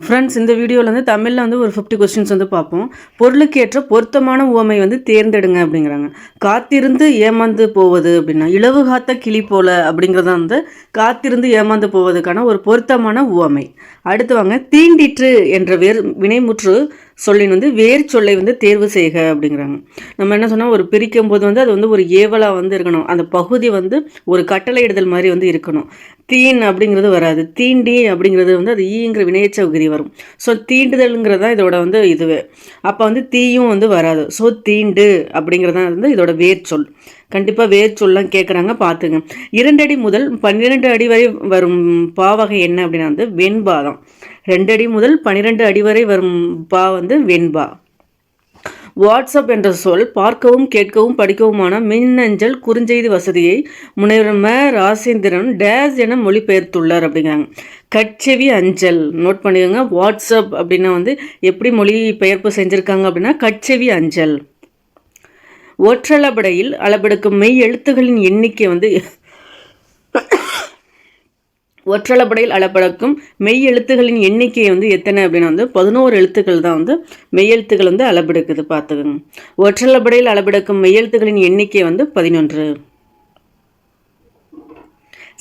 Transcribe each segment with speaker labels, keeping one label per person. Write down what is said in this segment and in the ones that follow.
Speaker 1: Friends இந்த வீடியோவில் வந்து தமிழில் வந்து ஒரு ஃபிஃப்டி கொஸ்டின்ஸ் வந்து பார்ப்போம். பொருளுக்கேற்ற பொருத்தமான உவமை வந்து தேர்ந்தெடுங்க அப்படிங்கிறாங்க. காத்திருந்து ஏமாந்து போவது அப்படின்னா இளவு காத்த கிளி போல அப்படிங்கிறத வந்து காத்திருந்து ஏமாந்து போவதுக்கான ஒரு பொருத்தமான உவமை. அடுத்து வாங்க தீண்டிற்று என்ற வேர் வினைமுற்று சொல்லின் வந்து வேர் சொல்லை வந்து தேர்வு செய்க அப்படிங்கிறாங்க. நம்ம என்ன சொன்னால் ஒரு பிரிக்கும் போது வந்து அது வந்து ஒரு ஏவலாக வந்து இருக்கணும். அந்த பகுதி வந்து ஒரு கட்டளையிடுதல் மாதிரி வந்து இருக்கணும். தீன் அப்படிங்கிறது வராது. தீண்டி அப்படிங்கிறது வந்து அது ஈங்கிற வினையச்ச உகிரி வரும். ஸோ தீண்டுதல்ங்கிறது தான் இதோட வந்து இதுவே. அப்போ வந்து தீயும் வந்து வராது. ஸோ தீண்டு அப்படிங்கிறது தான் வந்து இதோட வேர் சொல். கண்டிப்பாக வேர் சொல்லலாம் கேட்குறாங்க பார்த்துங்க அடி முதல் பன்னிரெண்டு அடி வரை வரும் பாவகை என்ன அப்படின்னா வந்து வெண்பாதம். ரெண்டடி முதல் பன்னிரெண்டு அடி வரை வரும் பா வந்து வெண்பா. வாட்ஸ்அப் என்ற சொல் பார்க்கவும் கேட்கவும் படிக்கவுமான மின்னஞ்சல் குறுஞ்செய்தி வசதியை முனைவரம ராசேந்திரன் டேஸ் என மொழிபெயர்த்துள்ளார் அப்படிங்கிறாங்க. கட்செவி அஞ்சல். நோட் பண்ணிக்கோங்க வாட்ஸ்அப் அப்படின்னா வந்து எப்படி மொழி பெயர்ப்பு செஞ்சுருக்காங்க அப்படின்னா கட்செவி அஞ்சல். ஒற்றளபடையில் அளபெடுக்கும் மெய் எழுத்துகளின் எண்ணிக்கை வந்து ஒற்றளப்படையில் அளப்படக்கும் மெய் எழுத்துகளின் எண்ணிக்கை வந்து எத்தனை அப்படின்னா வந்து பதினோரு எழுத்துக்கள் தான் வந்து மெய் எழுத்துக்கள் வந்து அளபெடுக்குது பார்த்துக்கோங்க. ஒற்றளப்படையில் அளபெடுக்கும் எழுத்துக்களின் எண்ணிக்கை வந்து பதினொன்று.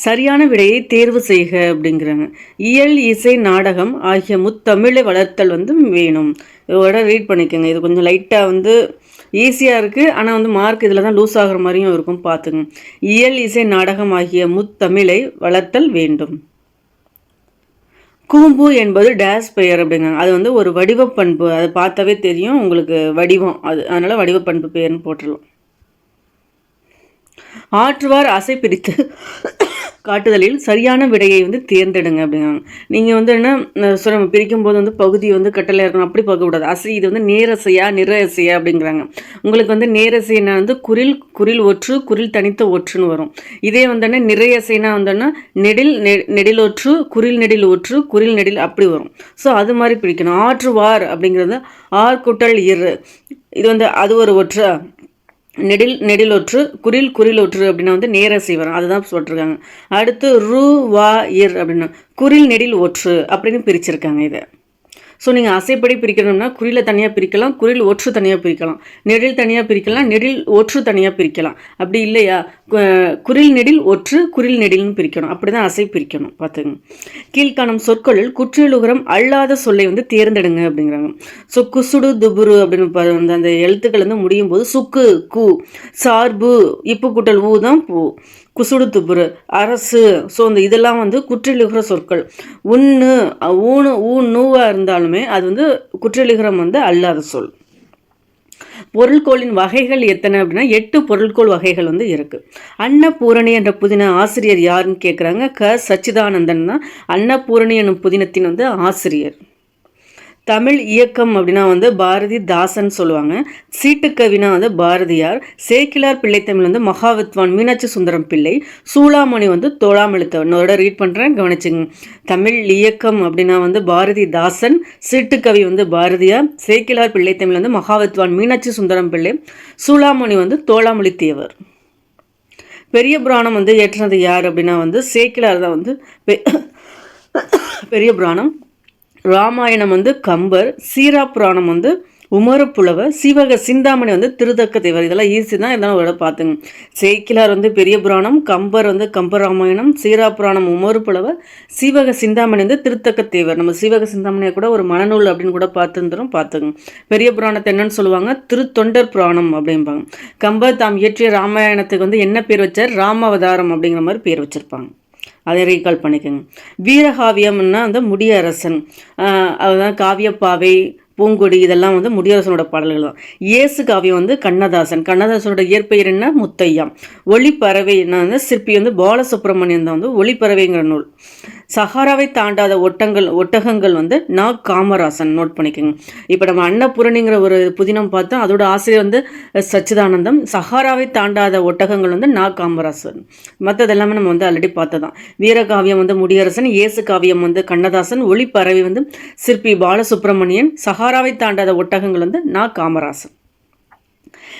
Speaker 1: சரியான விடையை தேர்வு செய்க அப்படிங்கிறாங்க. இயல் இசை நாடகம் ஆகிய முத்தமிழை வளர்த்தல் வந்து வேணும். இதோட ரீட் பண்ணிக்கோங்க. இது கொஞ்சம் லைட்டாக வந்து ஈஸியாக இருக்குது ஆனால் வந்து மார்க் இதில் தான் லூஸ் ஆகிற மாதிரியும் இருக்கும். பார்த்துங்க. இயல் இசை நாடகம் ஆகிய முத்தமிழை வளர்த்தல் வேண்டும். கூம்பு என்பது டேஸ் பெயர் அப்படிங்கிறாங்க. அது வந்து ஒரு வடிவ பண்பு அதை பார்த்தாவே தெரியும். உங்களுக்கு வடிவம். அது அதனால் வடிவ பண்பு பெயர்னு போட்டுடலாம் ஆற்றுவார் அசை பிரித்து காட்டுதலில் சரியான விடையை வந்து தேர்ந்தெடுங்க அப்படிங்கிறாங்க நீங்கள் வந்து என்ன சொல்ல பிரிக்கும் போது வந்து பகுதி வந்து கட்டளையாக இருக்கணும் அப்படி பார்க்கக்கூடாது அசை இது வந்து நேரசையா நிறசையா அப்படிங்கிறாங்க. உங்களுக்கு வந்து நேரசைனா வந்து குரில் குரில் ஒற்று குரில் தனித்த ஒற்றுன்னு வரும். இதே வந்தோடனே நிறையசைனா வந்தோன்னா நெடில் நெடில் ஒற்று குரில் நெடில் ஒற்று குரில் நெடில் அப்படி வரும். ஸோ அது மாதிரி பிரிக்கணும். ஆற்றுவார் அப்படிங்கிறது ஆர் குட்டல் இரு. இது வந்து அது ஒரு ஒற்று? நெடில் நெடிலொற்று குரில் குறிலொற்று அப்படின்னா வந்து நேரசி வரும் அதுதான் சொல்லிட்டுருக்காங்க. அடுத்து ரு வா இர் அப்படின்னா. குரில் நெடில் ஒற்று அப்படின்னு பிரிச்சிருக்காங்க இதை. ஸோ நீங்கள் அசைப்படி பிரிக்கணும்னா குறியில் தனியாக பிரிக்கலாம் குறில் ஒற்று தனியாக பிரிக்கலாம். நெடில் தனியாக பிரிக்கலாம் நெடில் ஒற்று தனியாக பிரிக்கலாம். அப்படி இல்லையா? குறில் நெடில் ஒற்று குறில் நெடில்னு பிரிக்கணும். அப்படி தான் அசை பிரிக்கணும். பார்த்துங்க கீழ்காணும் சொற்களில் குற்றியலுகரம் அல்லாத சொல்லை வந்து தேர்ந்தெடுங்க அப்படிங்கிறாங்க. ஸோ குசுடு துபுரு அப்படின்னு அந்த எழுத்துக்கள் வந்து முடியும் போது சுக்கு கு சார்பு இப்பு கூட்டல் ஊ தான் பூ. குசுடுத்துப்புரு அரசு ஸோ இந்த இதெல்லாம் வந்து குற்றிலுகிற சொற்கள். உன்னு ஊனு ஊ நூவாக இருந்தாலுமே அது வந்து குற்றிலுகிறம் வந்து அல்லாத சொல். பொருள்கோளின் வகைகள் எத்தனை அப்படின்னா எட்டு பொருள்கோள் வகைகள் வந்து இருக்குது அன்னபூரணி என்ற புதின ஆசிரியர் யாருன்னு கேட்குறாங்க க. சச்சிதானந்தன் தான். அன்னபூரணி என்னும் புதினத்தின் வந்து ஆசிரியர். தமிழ் இயக்கம் அப்படின்னா வந்து பாரதி தாசன் சொல்லுவாங்க. சீட்டுக்கவினா வந்து பாரதியார். சேக்கிலார் பிள்ளைத்தமிழ் வந்து மகாவித்வான் மீனாட்சி சுந்தரம் பிள்ளை. சூளாமணி வந்து தோளாமளித்தவனோட ரீட் பண்ணுறேன் கவனிச்சுங்க. தமிழ் இயக்கம் அப்படின்னா வந்து பாரதி தாசன் சீட்டுக்கவி வந்து பாரதியார் சேக்கிலார் பிள்ளைத்தமிழ் வந்து மகாவித்வான் மீனாட்சி சுந்தரம் பிள்ளை. சூளாமணி வந்து தோளாமொழித்தேவர் பெரிய புராணம் வந்து ஏற்றினது யார் அப்படின்னா வந்து சேக்கிலார் தான் வந்து பெரிய புராணம். ராமாயணம் வந்து கம்பர் சீரா புராணம் வந்து உமரப்புலவர் சிவக சிந்தாமணி வந்து திருதக்க தேவர். இதெல்லாம் ஈஸி தான் இதெல்லாம் ஒரு பார்த்துங்க சேக்கிலார் வந்து பெரிய புராணம் கம்பர் வந்து கம்பராமாயணம் சீரா புராணம் உமரப்புலவர் சிவக சிந்தாமணி வந்து திருத்தக்க தேவர். நம்ம சிவக சிந்தாமணியை கூட ஒரு மனநூல் அப்படின்னு கூட பார்த்துருந்துரும் பார்த்துங்க பெரிய புராணத்தை என்னன்னு சொல்லுவாங்க? திருத்தொண்டர் புராணம் அப்படிம்பாங்க. கம்பர் தாம் இயற்றிய ராமாயணத்துக்கு வந்து என்ன பேர் வச்சார்? ராமாவதாரம் அப்படிங்கிற மாதிரி பேர் வச்சுருப்பாங்க. அதை ரீகால் பண்ணிக்கோங்க. வீரகாவியம்னா வந்து முடியரசன். அதுதான் காவியப்பாவை பூங்கொடி இதெல்லாம் வந்து முடியரசனோட பாடல்கள் தான். இயேசு காவியம் வந்து கண்ணதாசன். கண்ணதாசனோட இயற்பெயர் என்ன? முத்தையா. ஒளிப்பறவைன்னா வந்து சிற்பி வந்து பாலசுப்ரமணியன் தான் வந்து ஒளிப்பறவைங்கிற நூல். சஹாராவை தாண்டாத ஒட்டங்கள் ஒட்டகங்கள் வந்து நா காமராசன் நோட் பண்ணிக்கோங்க. இப்போ நம்ம அன்னபூரணிங்கிற ஒரு புதினம் பார்த்தோம் அதோட ஆசிரியர் வந்து சச்சிதானந்தம். சஹாராவை தாண்டாத ஒட்டகங்கள் வந்து நா காமராசன். மற்றது எல்லாமே நம்ம வந்து ஆல்ரெடி பார்த்ததான். வீரகாவியம் வந்து முடியரசன் இயேசு காவியம் வந்து கண்ணதாசன் ஒளிப்பறவை வந்து சிற்பி பாலசுப்ரமணியன் சஹாராவை தாண்டாத ஒட்டகங்கள் வந்து நா காமராசன்.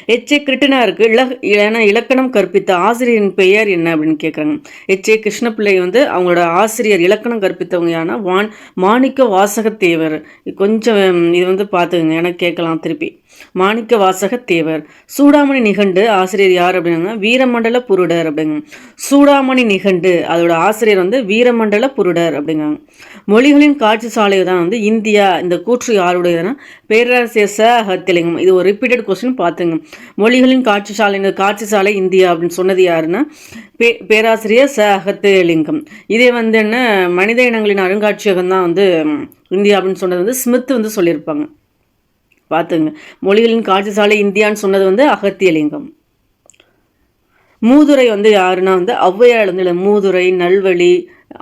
Speaker 1: எச் ஏ கிருட்டினாருக்கு இல ஏன்னா இலக்கணம் கற்பித்த ஆசிரியரின் பெயர் என்ன அப்படின்னு கேட்குறாங்க எச் ஏ கிருஷ்ணபிள்ளை வந்து அவங்களோட ஆசிரியர் இலக்கணம் கற்பித்தவங்க யாருன்னா வான் மாணிக்க வாசகத்தேவர் கொஞ்சம் இது வந்து பார்த்துக்கங்க ஏன்னா கேட்கலாம் திருப்பி. மாணிக்க வாசக தேவர். சூடாமணி நிகண்டு ஆசிரியர் யார் அப்படின்னா வீரமண்டல புருடர் அப்படிங்க. சூடாமணி நிகண்டு அதோட ஆசிரியர் வந்து வீரமண்டல புருடர் அப்படிங்காங்க மொழிகளின் காட்சி சாலை தான் வந்து இந்தியா இந்த கூற்று யாருடையதுன்னா பேரரசியர் ச அகத்திலிங்கம் இது ஒரு ரிப்பீட்டட் கொஸ்டின் பார்த்துங்க. மொழிகளின் காட்சி சாலை இந்த காட்சி சாலை இந்தியா அப்படின்னு சொன்னது யாருன்னா பே பேராசிரியர் ச அகத்திலிங்கம் இதே வந்து என்ன மனித இனங்களின் அருங்காட்சியகம் தான் வந்து இந்தியா அப்படின்னு சொன்னது வந்து ஸ்மித் வந்து சொல்லியிருப்பாங்க. பார்த்துங்க. மொழிகளின் காட்சி சாலை இந்தியான்னு சொன்னது வந்து அகத்தியலிங்கம். மூதுரை வந்து யாருன்னா வந்து ஔவையார் வந்து மூதுரை நல்வழி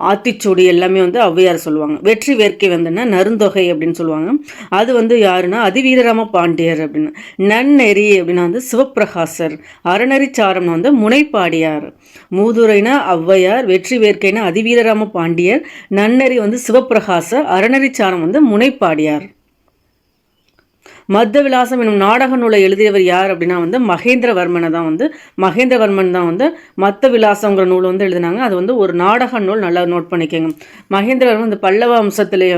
Speaker 1: ஆத்திச்சூடி எல்லாமே வந்து ஔவையார் சொல்லுவாங்க. வெற்றி வேர்க்கை வந்துன்னா நருந்தொகை அப்படின்னு சொல்லுவாங்க. அது வந்து யாருன்னா அதிவீரராம பாண்டியர் அப்படின்னு. நன்னெறி அப்படின்னா வந்து சிவப்பிரகாசர். அறநெறிச்சாரம்னு வந்து முனைப்பாடியார். மூதுரைனா ஔவையார் வெற்றி வேர்க்கைனா அதிவீரராம பாண்டியர். நன்னெறி வந்து சிவப்பிரகாசர் அறநெறிச்சாரம் வந்து முனைப்பாடியார். மத்த விலாசம் என்னும் நாடக நூலை எழுதியவர் யார் அப்படின்னா வந்து மகேந்திரவர்மனை தான் வந்து மகேந்திரவர்மன் தான் வந்து மத்த விலாசங்கிற நூல் வந்து எழுதினாங்க. அது வந்து ஒரு நாடக நூல் நல்லா நோட் பண்ணிக்கோங்க. மகேந்திரவர்மன் இந்த பல்லவ வம்சத்திலே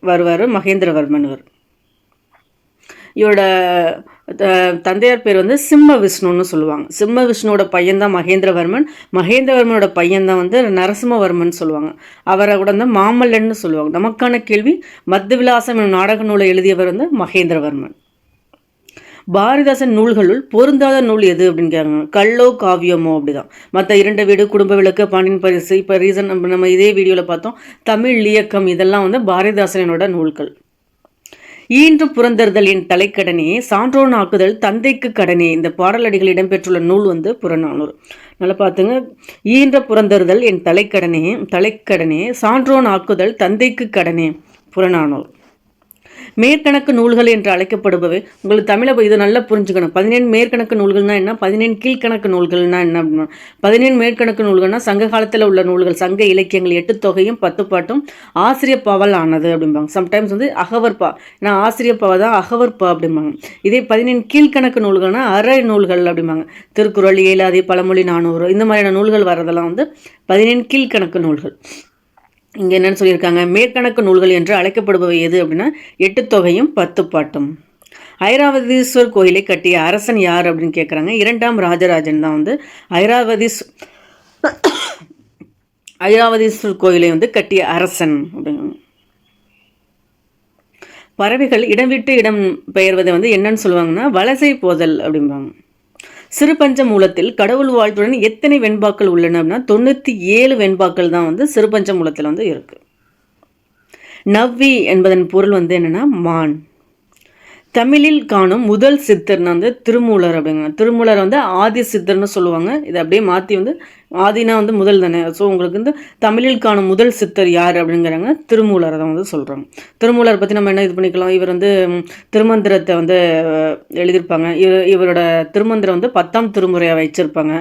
Speaker 1: வருவார் மகேந்திரவர்மன் அவர். இவரோட தந்தையார் பேர் வந்து சிம்ம விஷ்ணுன்னு சொல்லுவாங்க. சிம்ம விஷ்ணுவோட பையன் தான் மகேந்திரவர்மன். மகேந்திரவர்மனோட பையன் தான் வந்து நரசிம்மவர்மன் சொல்லுவாங்க. அவரை கூட வந்து மாமல்லன்னு சொல்லுவாங்க. நமக்கான கேள்வி மத்த விலாசம் நாடக நூலை எழுதியவர் வந்து மகேந்திரவர்மன். பாரதிதாசன் நூல்களுள் பொருந்தாத நூல் எது அப்படின்னு கேட்குறாங்க கல்லோ காவியமோ அப்படிதான். மற்ற இரண்டு வீடு குடும்ப விளக்கு பாண்டியன் பரிசு இப்போ ரீசன் நம்ம இதே வீடியோவில் பார்த்தோம். தமிழ் இயக்கம் இதெல்லாம் வந்து பாரதிதாசனோட நூல்கள். ஈன்று புறந்தறுதல் என் தலைக்கடனே சான்றோன் ஆக்குதல் தந்தைக்கு கடனே. இந்த பாடலடிகள் இடம்பெற்றுள்ள நூல் வந்து புறநானூறு. நல்லா பார்த்துங்க. ஈன்ற புறந்தறுதல் என் தலைக்கடனே தலைக்கடனே சான்றோன் ஆக்குதல் தந்தைக்கு கடனே. புறநானூறு. மேற்கணக்கு நூல்கள் என்று அழைக்கப்படுபவை. உங்களுக்கு தமிழை இதை நல்லா புரிஞ்சுக்கணும். பதினேழு மேற்கணக்கு நூல்கள்னா என்ன? பதினேழு கீழ்கணக்கு நூல்கள்னா என்ன அப்படின்னா பதினேழு மேற்கணக்கு நூல்கள்னா சங்க காலத்தில் உள்ள நூல்கள். சங்க இலக்கியங்கள் எட்டு தொகையும் பத்து பாட்டும் ஆசிரிய பவல் ஆனது அப்படிம்பாங்க. சம்டைம்ஸ் வந்து அகவர்பா ஏன்னா ஆசிரியர் பாவ தான் அகவர்பா அப்படிம்பாங்க. இதே பதினேழு கீழ்கணக்கு நூல்கள்னா அரை நூல்கள் அப்படிம்பாங்க. திருக்குறள் ஏழாதி பழமொழி நானூறு இந்த மாதிரியான நூல்கள் வரதெல்லாம் வந்து பதினேழு கீழ்கணக்கு நூல்கள். இங்கே என்னென்னு சொல்லியிருக்காங்க மேற்கணக்கு நூல்கள் என்று அழைக்கப்படுபவை எது அப்படின்னா எட்டு தொகையும் பத்து பாட்டும். ஐராவதீஸ்வர் கோயிலை கட்டிய அரசன் யார் அப்படின்னு கேட்குறாங்க இரண்டாம் ராஜராஜன் தான் வந்து ஐராவதீஸ் ஐராவதீஸ்வர் கோயிலை வந்து கட்டிய அரசன் அப்படிங்க பறவைகள் இடம் விட்டு இடம் பெயர்வதை வந்து என்னன்னு சொல்லுவாங்கன்னா வலசை போதல் அப்படிம்பாங்க. சிறுபஞ்ச மூலத்தில் கடவுள் வாழ்த்துடன் எத்தனை வெண்பாக்கள் உள்ளன அப்படின்னா தொண்ணூற்றி ஏழு வெண்பாக்கள் தான் வந்து சிறுபஞ்ச மூலத்தில் வந்து இருக்குது நவ்வி என்பதன் பொருள் வந்து என்னென்னா மான். தமிழில் காணும் முதல் சித்தர்னு வந்து திருமூலர் அப்படிங்க திருமூலர் வந்து ஆதி சித்தர்னு சொல்லுவாங்க. இதை அப்படியே மாற்றி வந்து ஆதினா வந்து முதல் தானே. ஸோ உங்களுக்கு வந்து தமிழில் காணும் முதல் சித்தர் யார் அப்படிங்கிறாங்க திருமூலரை தான் வந்து சொல்கிறாங்க திருமூலர் பற்றி நம்ம என்ன இது பண்ணிக்கலாம்? இவர் வந்து திருமந்திரத்தை வந்து எழுதியிருப்பாங்க. இவரோட திருமந்திரம் வந்து பத்தாம் திருமுறையை வச்சிருப்பாங்க.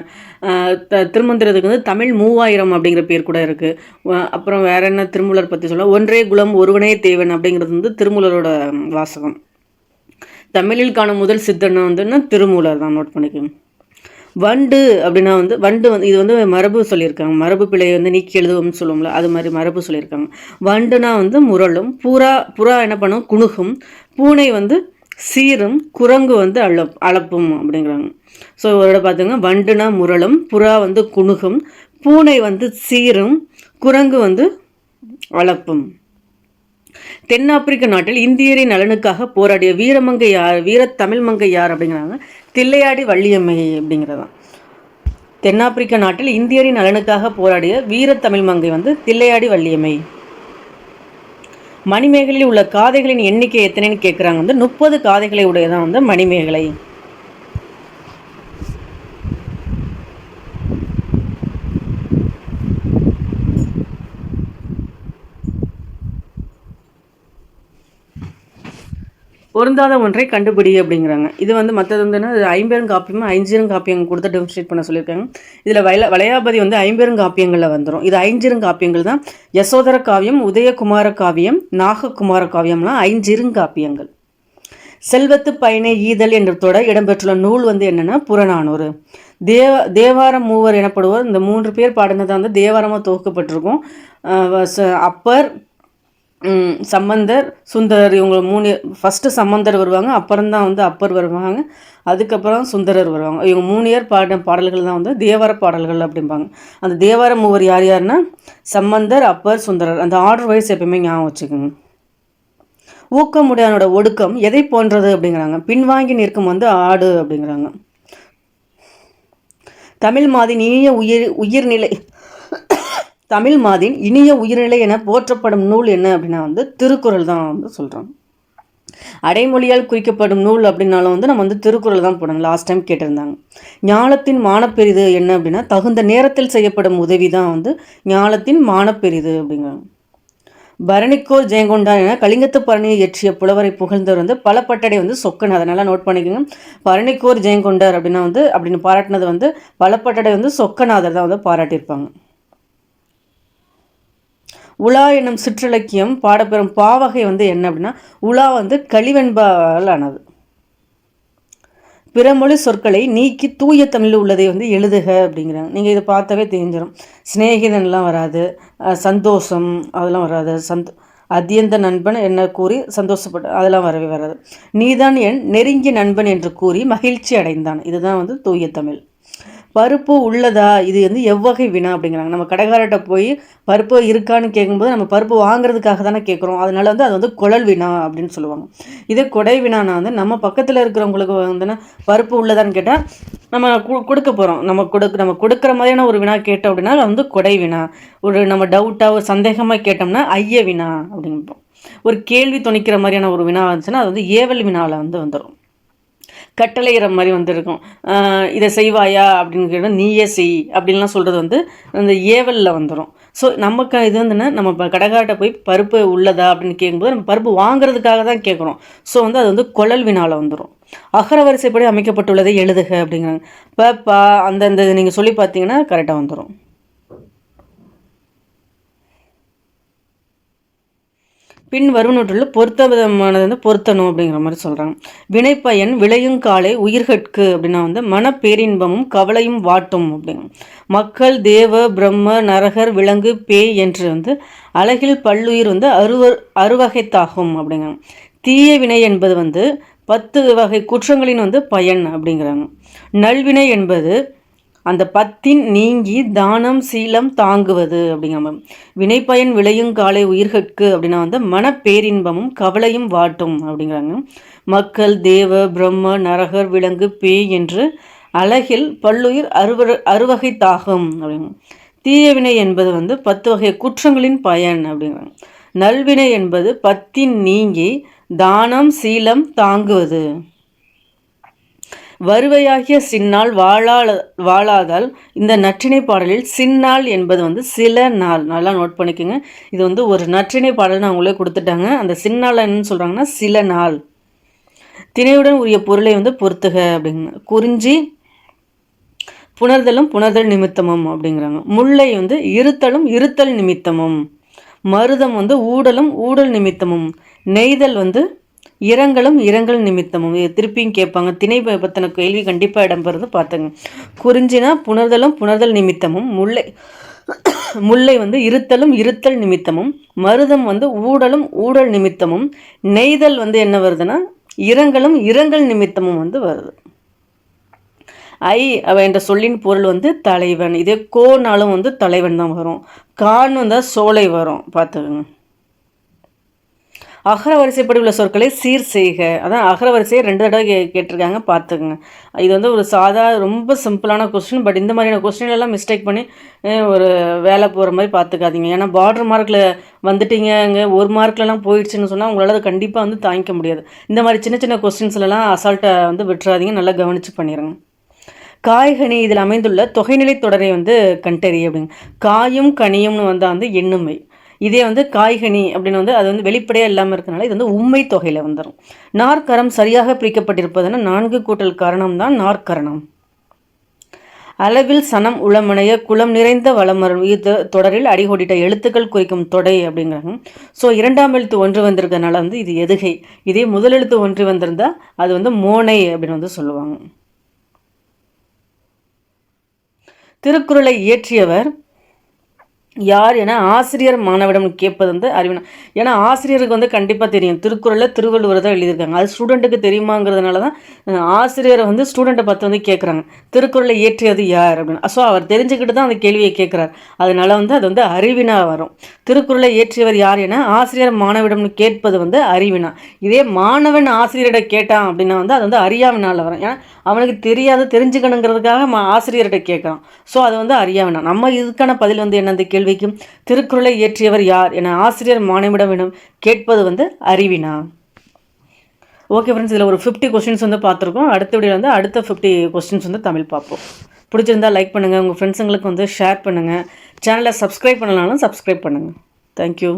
Speaker 1: திருமந்திரத்துக்கு வந்து தமிழ் மூவாயிரம் அப்படிங்கிற பேர் கூட இருக்குது அப்புறம் வேற என்ன திருமூலர் பற்றி சொல்ல? ஒன்றே குலம் ஒருவனே தேவன் அப்படிங்கிறது வந்து திருமூலரோட வாசகம். தமிழில் காணும் முதல் சித்தனை வந்துன்னா திருமூலர் தான் நோட் பண்ணிக்கோங்க. வண்டு அப்படின்னா வந்து வண்டு வந்து இது வந்து மரபு சொல்லியிருக்காங்க. மரபு பிழையை வந்து நீக்கி எழுதுவோம்னு சொல்லுவோம்ல அது மாதிரி மரபு சொல்லியிருக்காங்க. வண்டுனா வந்து முரளும் புறா புறா என்ன பண்ணும்? குணுகும். பூனை வந்து சீரும் குரங்கு வந்து அழப் அளப்பும் அப்படிங்கிறாங்க. ஸோ இதோட பார்த்துங்க. வண்டுனா முரளும் புறா வந்து குணுகும். பூனை வந்து சீரும் குரங்கு வந்து அளப்பும் தென்னாப்பிரிக்க நாட்டில் இந்தியரின் நலனுக்காக போராடிய வீரமங்கை யார் வீர மங்கை யார் அப்படிங்கிறாங்க? தில்லையாடி வள்ளியம்மை அப்படிங்கிறதான் தென்னாப்பிரிக்க நாட்டில் இந்தியரின் நலனுக்காக போராடிய வீர தமிழ் மங்கை வந்து தில்லையாடி வள்ளியம்மை. மணிமேகலையில் உள்ள காதைகளின் எண்ணிக்கை எத்தனைன்னு கேட்குறாங்க வந்து முப்பது காதைகளை உடையதான் வந்து மணிமேகலை. பொருந்தாத ஒன்றை கண்டுபிடி அப்படிங்கிறாங்க. இது வந்து மற்றது வந்து ஐம்பெரும் காப்பியமும் ஐஞ்சிரும் காப்பியம் கொடுத்து டெமன்ஸ்ட்ரேட் பண்ண சொல்லியிருக்காங்க. இதில் வயல வளையாபதி வந்து ஐம்பெரும் காப்பியங்களில் வந்துடும் இது ஐஞ்சிரும் காப்பியங்கள் தான். யசோதர காவியம் உதயகுமார காவியம் நாககுமார காவியம்லாம் ஐஞ்சிருங்காப்பியங்கள் செல்வத்து பயனை ஈதல் என்ற தொடர் இடம்பெற்றுள்ள நூல் வந்து என்னென்னா புறநானூறு. தேவ தேவாரம் மூவர் எனப்படுவோர் இந்த மூன்று பேர் பாடினது வந்து தேவாரமாக தொகுக்கப்பட்டிருக்கும். அப்பர் சம்பந்தர் சுந்தரர் இவங்க மூணு ஃபஸ்ட்டு சம்பந்தர் வருவாங்க அப்புறம் தான் வந்து அப்பர் வருவாங்க. அதுக்கப்புறம் சுந்தரர் வருவாங்க. இவங்க மூணு இயர் பாடின பாடல்கள் தான் வந்து தேவார பாடல்கள் அப்படிம்பாங்க. அந்த தேவார மூவர் யார் யாருன்னா சம்பந்தர் அப்பர் சுந்தரர். அந்த ஆர்டர் வைஸ் எப்பயுமே ஞாபகம் வச்சுக்கோங்க. ஊக்கமுடையானோட ஒடுக்கம் எதை போன்றது அப்படிங்கிறாங்க. பின்வாங்கி நிற்கும் வந்து ஆடு அப்படிங்கிறாங்க. தமிழ் மாதிரி நீய உயிர் உயிர்நிலை தமிழ் மாதின் இனிய உயிர்நிலை என போற்றப்படும் நூல் என்ன அப்படின்னா வந்து திருக்குறள் தான் வந்து சொல்கிறோம் அடைமொழியால் குறிக்கப்படும் நூல் அப்படின்னாலும் வந்து நம்ம வந்து திருக்குறள் தான் போடணும். லாஸ்ட் டைம் கேட்டிருந்தாங்க. ஞானத்தின் மானப்பெரிது என்ன அப்படின்னா தகுந்த நேரத்தில் செய்யப்படும் உதவி தான் வந்து ஞானத்தின் மானப்பெரிது அப்படிங்கிறாங்க. பரணிக்கோர் ஜெயங்கொண்டான் என கலிங்கத்து பரணியை இயற்றிய புலவரை புகழ்ந்தவர் வந்து பல பட்டடை வந்து சொக்கன். அதனால நோட் பண்ணிக்கோங்க. பரணிக்கோர் ஜெயங்கொண்டார் அப்படின்னா வந்து அப்படின்னு பாராட்டினது வந்து பலப்பட்டடை வந்து சொக்கநாதர் தான் வந்து பாராட்டியிருப்பாங்க. உலா என்னும் சிற்றிலக்கியம் பாடப்பெறும் பாவகை வந்து என்ன அப்படின்னா உலா வந்து கழிவெண்பால் ஆனது பிறமொழி சொற்களை நீக்கி தூய தமிழில் உள்ளதை வந்து எழுதுக அப்படிங்கிறாங்க. நீங்கள் இதை பார்த்தாவே தெரிஞ்சிடும் சிநேகிதன்லாம் வராது சந்தோஷம் அதெல்லாம் வராது. சந்தோ அத்தியந்த நண்பன் என்ன கூறி சந்தோஷப்பட்டு அதெல்லாம் வரவே வராது. நீதான் என் நெருங்கிய நண்பன் என்று கூறி மகிழ்ச்சி அடைந்தான். இதுதான் வந்து தூய தமிழ். பருப்பு உள்ளதா? இது வந்து எவ்வகை வினா அப்படிங்கிறாங்க. நம்ம கடைக்காரர்கிட்ட போய் பருப்பு இருக்கான்னு கேட்கும்போது நம்ம பருப்பு வாங்குறதுக்காக தானே கேட்குறோம் அதனால வந்து அது வந்து குழல் வினா அப்படின்னு சொல்லுவாங்க. இதே கொடை வினானா வந்து நம்ம பக்கத்தில் இருக்கிறவங்களுக்கு வந்துன்னா பருப்பு உள்ளதான்னு கேட்டால் நம்ம கொடுக்க போகிறோம் நம்ம கொடுக்க நம்ம கொடுக்குற மாதிரியான ஒரு வினா கேட்டோம் அப்படின்னா அது வந்து கொடை வினா. ஒரு நம்ம டவுட்டாக ஒரு சந்தேகமாக கேட்டோம்னா ஐய வினா அப்படின்போம் ஒரு கேள்வி துணிக்கிற மாதிரியான ஒரு வினா வந்துச்சுன்னா அது வந்து ஏவல் வினாவில் வந்து வந்துடும் கட்டளையிற மாதிரி வந்துருக்கும். இதை செய்வாயா அப்படின்னு கேட்டால் நீயே செய் அப்படின்லாம் சொல்கிறது வந்து அந்த ஏவலில் வந்துடும் ஸோ நமக்கு இது வந்துன்னா நம்ம இப்போ கடைக்காட்ட போய் பருப்பு உள்ளதா அப்படின்னு கேட்கும்போது நம்ம பருப்பு வாங்குறதுக்காக தான் கேட்குறோம் ஸோ வந்து அது வந்து குழல் வினாவில் வந்துடும் அகர வரிசைப்படி அமைக்கப்பட்டுள்ளதை எழுதுக அப்படிங்கிறாங்க. இப்போ பா அந்தந்த நீங்கள் சொல்லி பார்த்தீங்கன்னா கரெக்டாக வந்துடும் பின் வருவனூற்றில் பொருத்த விதமானது வந்து பொருத்தணும் அப்படிங்கிற மாதிரி சொல்கிறாங்க வினைப்பயன் விளையும் காலை உயிர்கட்கு அப்படின்னா வந்து மனப்பேரின்பமும் கவலையும் வாட்டும் அப்படிங்க. மக்கள் தேவ பிரம்ம நரகர் விலங்கு பேய் என்று வந்து அழகில் பல்லுயிர் வந்து அருவ அறுவகைத்தாகும் அப்படிங்க. தீய வினை என்பது வந்து பத்து வகை குற்றங்களின் வந்து பயன் அப்படிங்கிறாங்க. நல்வினை என்பது அந்த பத்தின் நீங்கி தானம் சீலம் தாங்குவது அப்படிங்கிற வினைப்பயன் விளையும் காலை உயிர்கட்கு அப்படின்னா வந்து மனப்பேரின்பமும் கவலையும் வாட்டும் அப்படிங்கிறாங்க மக்கள் தேவ பிரம்ம நரகர் விலங்கு பேய் என்று அழகில் பல்லுயிர் அறுவ அறுவகை தாகம் அப்படிங்க தீயவினை என்பது வந்து பத்து வகை குற்றங்களின் பயன் அப்படிங்கிறாங்க நல்வினை என்பது பத்தின் நீங்கி தானம் சீலம் தாங்குவது. வருவையாகிய சின்னால் வாழாள வாழாதால் இந்த நற்றினை பாடலில் சின்னால் என்பது வந்து சில நாள். நல்லா நோட் பண்ணிக்கோங்க. இது வந்து ஒரு நற்றினை பாடல் நான் உங்களே கொடுத்துட்டாங்க. அந்த சின்னால் என்னன்னு சொல்கிறாங்கன்னா சில நாள். திணையுடன் உரிய பொருளை வந்து பொறுத்துக அப்படிங்க குறிஞ்சி புணர்தலும் புணர்தல் நிமித்தமும் அப்படிங்கிறாங்க. முல்லை வந்து இருத்தலும் இருத்தல் நிமித்தமும். மருதம் வந்து ஊடலும் ஊடல் நிமித்தமும். நெய்தல் வந்து இரங்கலும் இரங்கல் நிமித்தமும். திருப்பியும் கேட்பாங்க. திணை பற்றின கேள்வி கண்டிப்பாக இடம்பெறது. பார்த்துங்க. குறிஞ்சினா புணர்தலும் புணர்தல் நிமித்தமும். முல்லை முல்லை வந்து இருத்தலும் இருத்தல் நிமித்தமும். மருதம் வந்து ஊடலும் ஊடல் நிமித்தமும். நெய்தல் வந்து என்ன வருதுன்னா இரங்கலும் இரங்கல் நிமித்தமும் வந்து வருது. ஐ அவ என்ற சொல்லின் பொருள் வந்து தலைவன். இதே கோனாலும் வந்து தலைவன் தான் வரும். கான் வந்தால் சோலை வரும். பார்த்துக்கோங்க. அகர வரிசைப்படி உள்ள சொற்களை சீர் செய்க. அதான் அகர வரிசையை ரெண்டு தடவை கே கேட்டிருக்காங்க பார்த்துக்குங்க. இது வந்து ஒரு சாதா ரொம்ப சிம்பிளான கொஸ்டின் பட் இந்த மாதிரியான கொஸ்டின்லாம் மிஸ்டேக் பண்ணி ஒரு வேலை போகிற மாதிரி பார்த்துக்காதீங்க. ஏன்னா பார்டர் மார்க்கில் வந்துட்டீங்க அங்கே ஒரு மார்க்லலாம் போயிடுச்சுன்னு சொன்னால் உங்களால் அது கண்டிப்பாக வந்து தாங்கிக்க முடியாது. இந்த மாதிரி சின்ன சின்ன கொஸ்டின்ஸ்லாம் அசால்ட்டை வந்து விட்டுறாதீங்க நல்லா கவனித்து பண்ணிடுங்க காய்கனி இதில் அமைந்துள்ள தொகைநிலை தொடரை வந்து கண்டறி அப்படிங்க காயும் கனியும்னு வந்தால் வந்து எண்ணுமை. இதே வந்து காய்கனி அப்படின்னு வந்து அது வந்து வெளிப்படையாக இல்லாமல் இருக்கனால இது வந்து உண்மை தொகையில் வந்துடும் நாற்கரம் சரியாக பிரிக்கப்பட்டிருப்பதுன்னா நான்கு கூட்டல் காரணம் தான் நாற்கரணம். அளவில் சனம் உளமனைய குளம் நிறைந்த வளமரம் இது தொடரில் அடிகோடிட்ட எழுத்துக்கள் குறிக்கும் தொடை அப்படிங்கிறாங்க. ஸோ இரண்டாம் எழுத்து ஒன்று வந்திருக்கனால வந்து இது எதுகை. இதே முதல் எழுத்து ஒன்று வந்திருந்தால் அது வந்து மோனை அப்படின்னு வந்து சொல்லுவாங்க. திருக்குறளை இயற்றியவர் யார் என ஆசிரியர் மாணவிடம் கேட்பது வந்து அறிவினா ஏன்னா ஆசிரியருக்கு வந்து கண்டிப்பாக தெரியும். திருக்குறளில் திருவள்ளுவர் தான் எழுதியிருக்காங்க. அது ஸ்டூடெண்ட்டுக்கு தெரியுமாங்கிறதுனால தான் ஆசிரியரை வந்து ஸ்டூடெண்ட்டை பார்த்து வந்து கேட்குறாங்க திருக்குறளை இயற்றியது யார் அப்படின்னு. ஸோ அவர் தெரிஞ்சுக்கிட்டு தான் அந்த கேள்வியை கேட்குறாரு அதனால வந்து அது வந்து அறிவினா வரும். திருக்குறளை இயற்றியவர் யார் என ஆசிரியர் மாணவிடம்னு கேட்பது வந்து அறிவினா. இதே மாணவன் ஆசிரியரிட கேட்டான் அப்படின்னா வந்து அது வந்து அறியாவினால வரும். ஏன்னா அவனுக்கு தெரியாது தெரிஞ்சுக்கணுங்கிறதுக்காக மா ஆசிரியர்கிட்ட கேட்குறான் ஸோ அது வந்து அறியாவினா நம்ம இதுக்கான பதில் வந்து என்ன? அந்த கேள்விக்கு திருக்குறளை இயற்றியவர் யார் என ஆசிரியர் மாணவிடம் கேட்பது வந்து அறிவினா. ஓகே ஃப்ரெண்ட்ஸ் இதில் ஒரு ஃபிஃப்டி கொஸ்டின்ஸ் வந்து பார்த்துருக்கோம். அடுத்த வீடியோ வந்து அடுத்த ஃபிஃப்டி கொஸ்டின்ஸ் வந்து தமிழ் பார்ப்போம். பிடிச்சிருந்தா லைக் பண்ணுங்கள் உங்கள் ஃப்ரெண்ட்ஸுங்களுக்கு வந்து ஷேர் பண்ணுங்கள் சேனலை சப்ஸ்கிரைப் பண்ணலாலும் சப்ஸ்கிரைப் பண்ணுங்கள் தேங்க்யூ